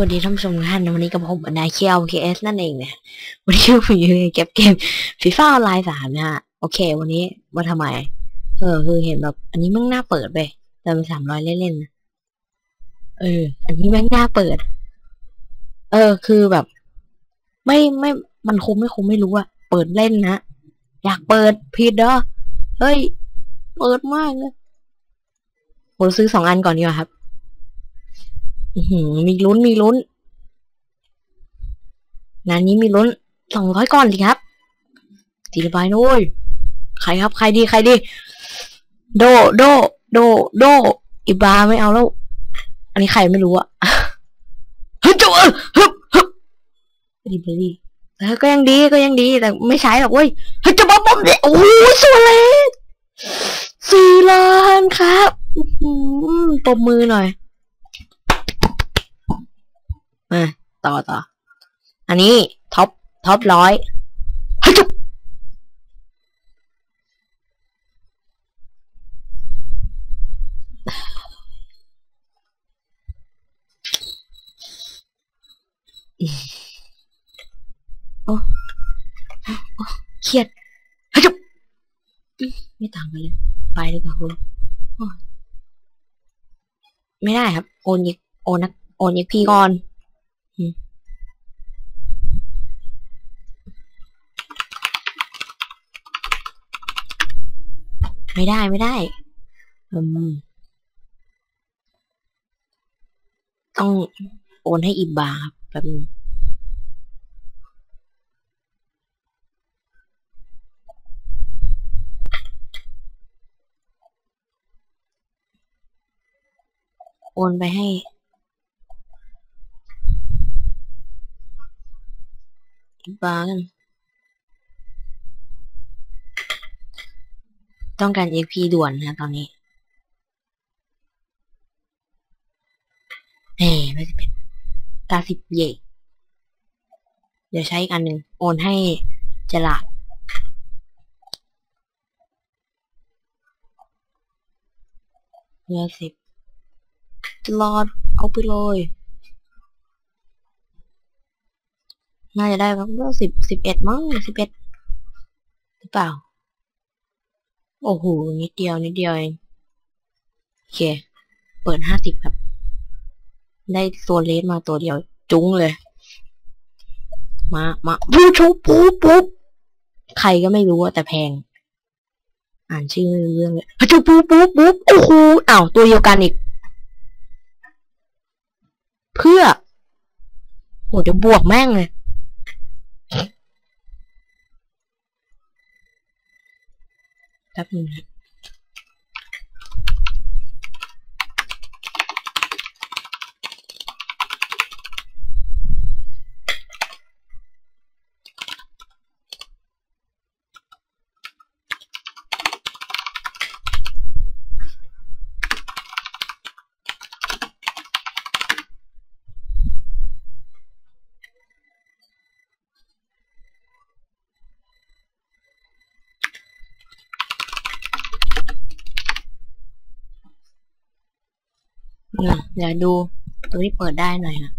วัสดีท่านผู้ชมทุกท่านวันนี้กับผมนายเคียวเคเอสนั่นเองเนี่ยวันนี้ผมอยู่ในเก็บเกมฟีฟ่าออนไลน์สามนะฮะโอเค วันนี้มาทำไม เออ คือเห็นแบบ อันนี้แม่งน่าเปิดไปเติมสามร้อยเล่นๆนะเออ อันนี้แม่งน่าเปิด เออ คือแบบ ไม่ไม่มันคุ้มไม่คุ้มไม่รู้อะเปิดเล่นนะอยากเปิดผิดเด้อเฮ้ย เปิดมากเลยผมซื้อสองอันก่อนดีกว่าครับ มีลุ้นมีลุ้นงานนี้มีลุ้นสองร้อยก่อนสิครับตีระบายนุ้ยใครครับ ใครดีใครดี โด โด โด โด อิบาไม่เอาแล้ว อันนี้ใครไม่รู้อะเฮ้ยจุ๊บฮึบฮึบดีไปดีแต่ก็ยังดีก็ยังดีแต่ไม่ใช้หรอกเว้ยเฮ้ยจะบอมบอมเนี่ยโอ้ยสวยเลยสี่ล้านครับตบมือหน่อย มาต่อต่อ อันนี้ท็อปท็อปร้อยฮัจุ๊บโอ้โอ้เครียดฮัจุ๊บไม่ต่างกันเลย ไปเลยค่ะคุณโอ้ยไม่ได้ครับ โอนยิกโอนนะโอนยิกพี่ก่อน ไม่ได้ไม่ได้ อืม ต้องโอนให้อิบบาครับแป๊บนึงโอนไปให้ อิบากัน ต้องการ XP ด่วนนะตอนนี้เฮ้ไม่จะเป็นตาสิบเย่เดี๋ยวใช้อีกอันหนึ่งโอนให้จลาดเงินสิบจลาดเอาไปเลย น่าจะได้ครับเรื่องสิบสิบเอ็ดมั้งสิบเอ็ดหรือเปล่า โอ้โห นิดเดียว นิดเดียวเอง โอเค เปิดห้าสิบครับ ได้ตัวเลสมาตัวเดียว จุ้งเลย มา มาปุ๊บปุ๊บปุ๊บปุ๊บใครก็ไม่รู้แต่แพง อ่านชื่อไม่รู้เรื่องเลยปุ๊บปุ๊บปุ๊บปุ๊บโอ้โหอ้าว ตัวเดียวกันอีก เพื่อโหเดี๋ยวบวกแม่งเลย แป๊บ นะเดี๋ยวดูตัวที่เปิดได้หน่อยนะ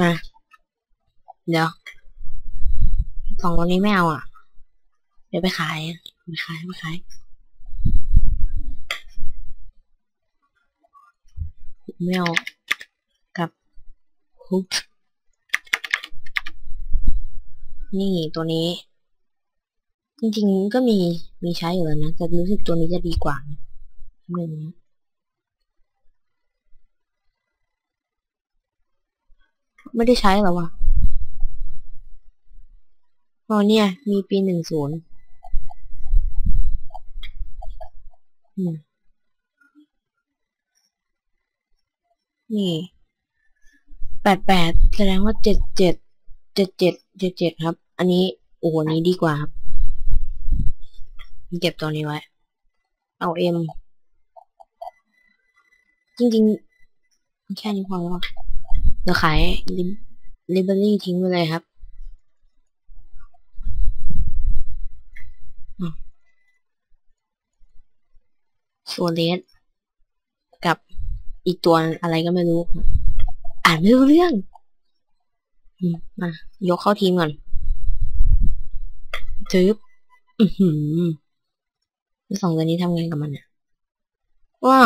มา เดี๋ยวสองตัวนี้ไม่เอาอะ เดี๋ยวไปขายไปขายไปขายไม่เอากับฮุกนี่ตัวนี้ จริงๆก็มีมีใช้อยู่แล้วนะ แต่รู้สึกตัวนี้จะดีกว่านะหนึ่งนะ ไม่ได้ใช้หรอวะอ๋อเนี่ย มีปีหนึ่งศูนย์นี่แปดแปดแสดงว่าเจ็ดเจ็ดเจ็ดเจ็ดเจ็ดเจ็ดครับ อันนี้โอ้โหนี้ดีกว่าครับ เก็บตัวนี้ไว้ เอาเอ็ม จริงๆ แค่นี้พอแล้วะ เดี๋ยวขายลิเบอรี่ทิ้งไปเลยครับโซเลสกับอีกตัวอะไรก็ไม่รู้ อ่านไม่รู้เรื่องมายกเข้าทีมก่อนทึบอือหือสองตัวนี้ทำไงกับมันเนี่ยว้า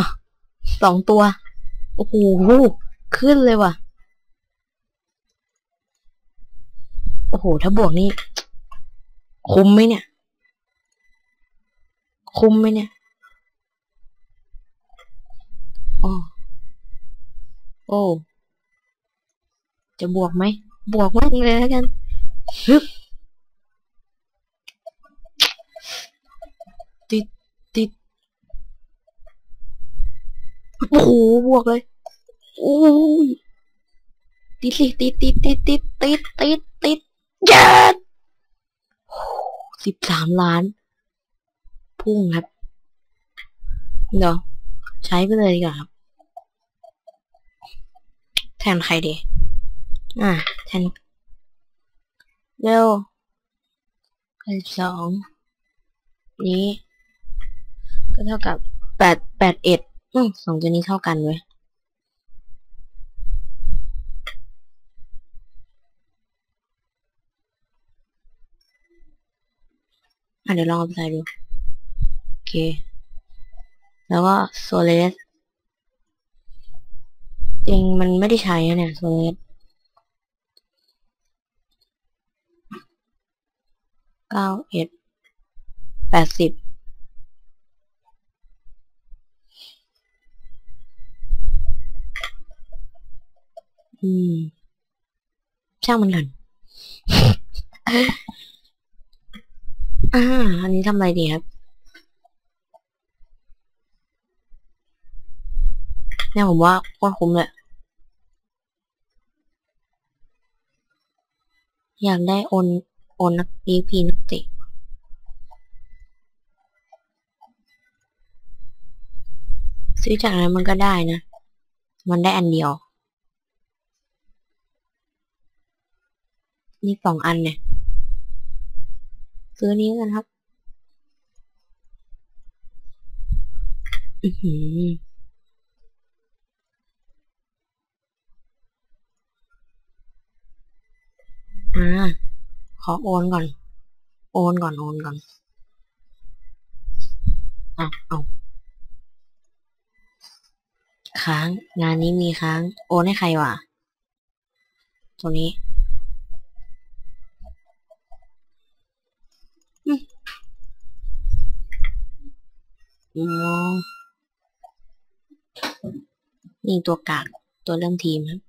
สองตัว โอ้โห ขึ้นเลยว่ะ อ้โห ถ้าบวกนี่คุ้มไหมเนี่ย คุ้มไหมเนี่ยโอ้โอ้จะบวกไหม บวกมากเลยแล้วกันฮึบติดติดโอ้โหบวกเลยโอ้ยติดสิติดติดติดติดติดติดติด เย็ดสิบสามล้าน พุ่งครับเดี๋ยวใช้ไปเลยดีกว่าครับ แทนใครดี อ่า แทน เร็วสอง นี้ ก็เท่ากับแปดแปดเอ็ดอืมสองตัวนี้เท่ากันเว้ย อะเดี๋ยวลองเอาไปใส่ดู โอเค แล้วก็โซเลสจริงมันไม่ได้ใช้เนี่ยโซเลสเก้าเอ็ดแปดสิบอืมช่างมันก่อน อ่า อันนี้ทำอะไรดีครับ เนี่ยผมว่าโคตรคุ้มเลยอยากได้โอนโอนนักปีพีนักเตะซื้อจากนั้นมันก็ได้นะ มันได้อันเดียว นี่สองอันเนี่ย ซื้อนี้กันครับ อือหืออ่า ขอโอนก่อน โอนก่อน โอนก่อน อะ เอาค้าง งานนี้มีค้าง โอนให้ใครวะ ตัวนี้ อืมนี่ตัวกากตัวเริ่มทีมครับ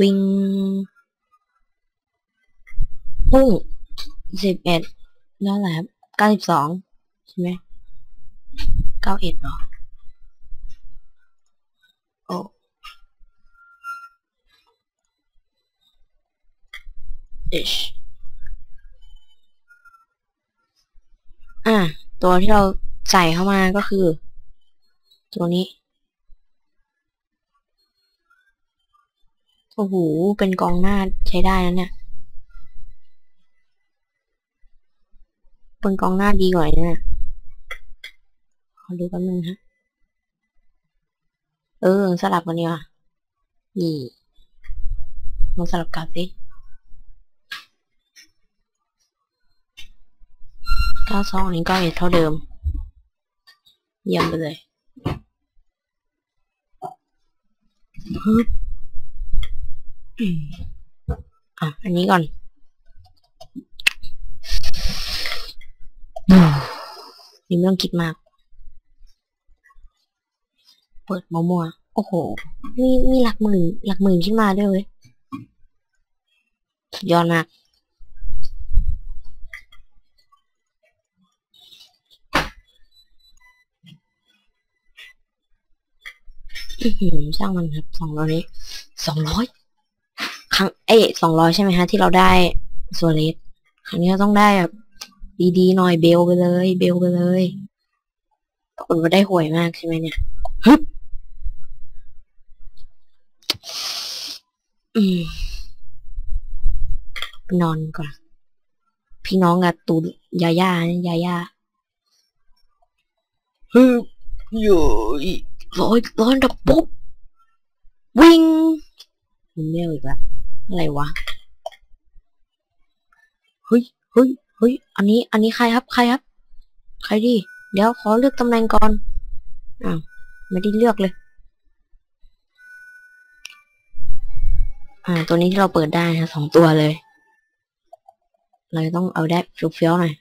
วิ่งพุ่งสิบเอ็ดนั่นแหละครับเก้าสิบสองใช่ไหมเก้าเอ็ดหรอ เอชอะตัวที่เราใส่เข้ามาก็คือ ตัวนี้ โอ้โห เป็นกองหน้าใช้ได้นะเนี่ย เป็นกองหน้าดีกว่าเนี่ยขอดูกันหนึ่งฮะ เออ สลับกันดีกว่านี่ลองสลับกันสิ เก้าสองนี้ก็เอ็ดเท่าเดิม เยี่ยมไปเลยฮึบอะ อันนี้ก่อนอืมนี่ไม่ต้องคิดมาก เปิดมัวๆโอ้โห มีมีหลักหมื่นหลักหมื่นขึ้นมาด้วยเว้ย สุดยอดมาก อื้อหือ ช่างมันครับสองร้อยนี้สองร้อยครั้งเอ้สองร้อยใช่ไหมฮะ ที่เราได้โซเลสครั้งนี้เราต้องได้แบบดีๆหน่อยเบลไปเลย เบลไปเลยปรากฏว่าได้ห่วยมากใช่ไหมเนี่ยฮึบอืมไปนอนก่อน พี่น้องกับตูยาย่าเนี่ยาย่าฮึบโย่ ร้อยร้อยดับปุ๊บ วิ่งเร็วอีกแล้วอะไรวะ เฮ้ยเฮ้ยเฮ้ยอันนี้ อันนี้ใครครับ ใครครับ ใครดี เดี๋ยวขอเลือกตำแหน่งก่อน อ้าว ไม่ได้เลือกเลย อ่า ตัวนี้ที่เราเปิดได้นะสองตัวเลย เราต้องเอาได้เฟี้ยวๆหน่อย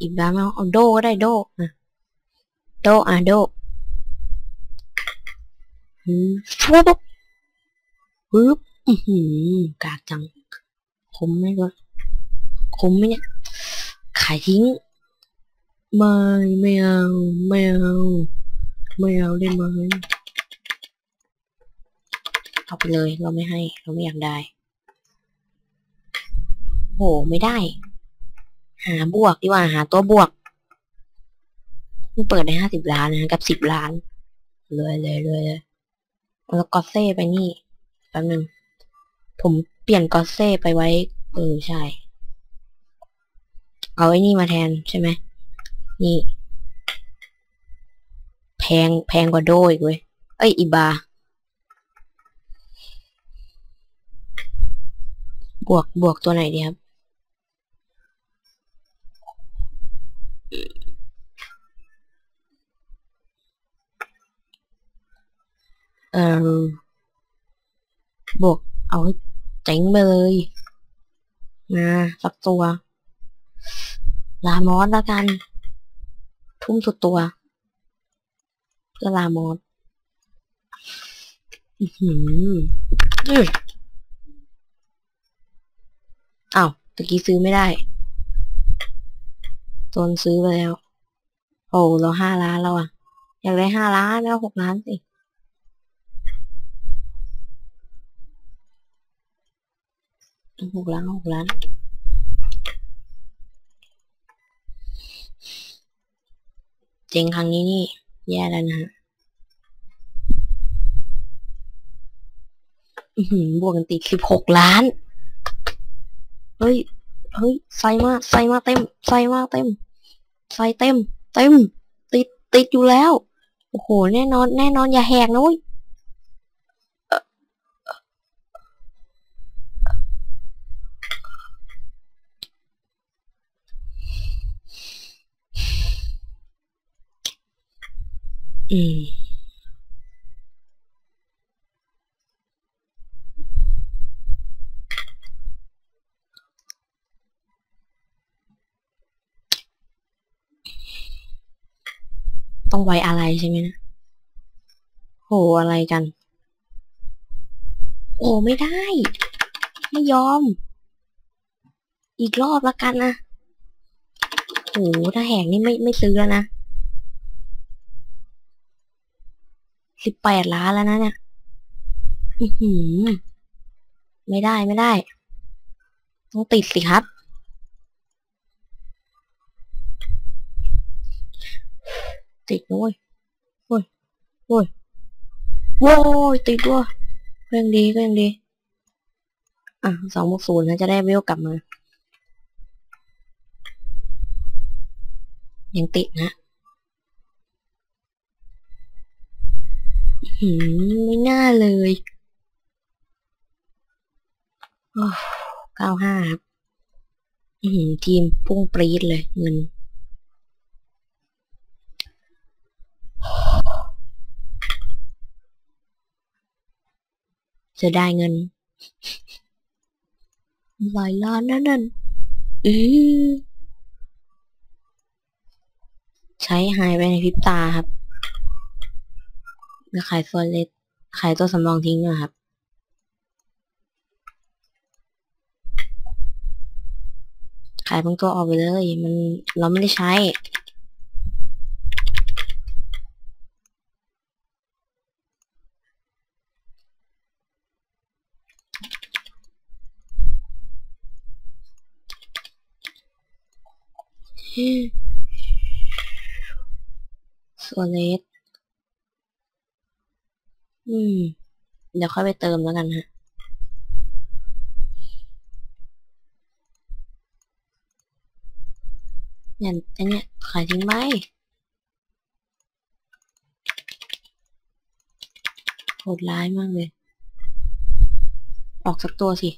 อีกแบบเอาเอาโดก็ได้โดอะโดอะโดฮึชัวปุ๊บฮึบอือหือกากจัง คมไหมวะคมไหมเนี่ย ขายทิ้ง ไม่ไม่เอาไม่เอาไม่เอาได้ไหมเอาไปเลยเราไม่ให้ เราไม่อยากได้ โห ไม่ได้ หาบวกดีกว่าหาตัวบวกมันเปิดได้ห้าสิบล้านนะกับสิบล้านเลยเลยเลยเลยแล้วก็เซ่ไปนี่แป๊บนึงผมเปลี่ยนกอเซ่ไปไว้ เออใช่ เอาไอ้นี่มาแทนใช่ไหมนี่ แพงแพงกว่าโดอีกเว้ยเอ้ยอีบา บวกบวกตัวไหนดีครับ เออบวกเอาเจ๋งไปเลยนะสักตัว ลามอสแล้วกัน ทุ่มสุดตัว เพื่อลามอสอือหืออื้ออ้าวตะกี้ซื้อไม่ได้ ตนซื้อไปแล้ว โอ้เราห้าล้านแล้วอะ อยากได้ห้าล้านแล้วหกล้านสิหกล้านหกล้านเจริงครั้งนี้นี่ แย่แล้วนะฮะบวกกันติดสิบหกล้าน เฮ้ย เฮ้ย ใส่มา ใส่มาเต็ม ใส่มาเต็ม ใส่เต็ม เต็ม ติด ติดอยู่แล้ว โอ้โห แน่นอน แน่นอนอย่าแหกนะเว้ยอืม ต้องไว้อะไร ใช่ไหมนะโหอะไรกัน โอ้ไม่ได้ ไม่ยอม อีกรอบละกันนะโหถ้าแหกนี่ไม่ไม่ซื้อแล้วนะสิบแปดล้านแล้วนะเนี่ยอือหือไม่ได้ไม่ได้ ต้องติดสิครับติดนะเว้ยโอ้ย โอ้ยโว้ยติดด้วยก็ยังดีก็ยังดี อะสองบวกศูนย์นะจะได้เวลกลับมา ยังติดนะหืมไม่น่าเลยเก้าห้าครับหือทีมพุ่งปรี๊ดเลยเงิน เสียดายเงินหลายล้านนั่นนั่นอือใช้หายไปในพริบตาครับจะขายโซเลตขายตัวสำรองทิ้งนะครับ ขายบางตัวออกไปเลย มันเราไม่ได้ใช้ ส่วนเลสอืม เดี๋ยวค่อยไปเติมแล้วกันฮะ เนี่ยอันเนี้ยขายทิ้งไปโหดร้ายมากเลย ออกสักตัวสิ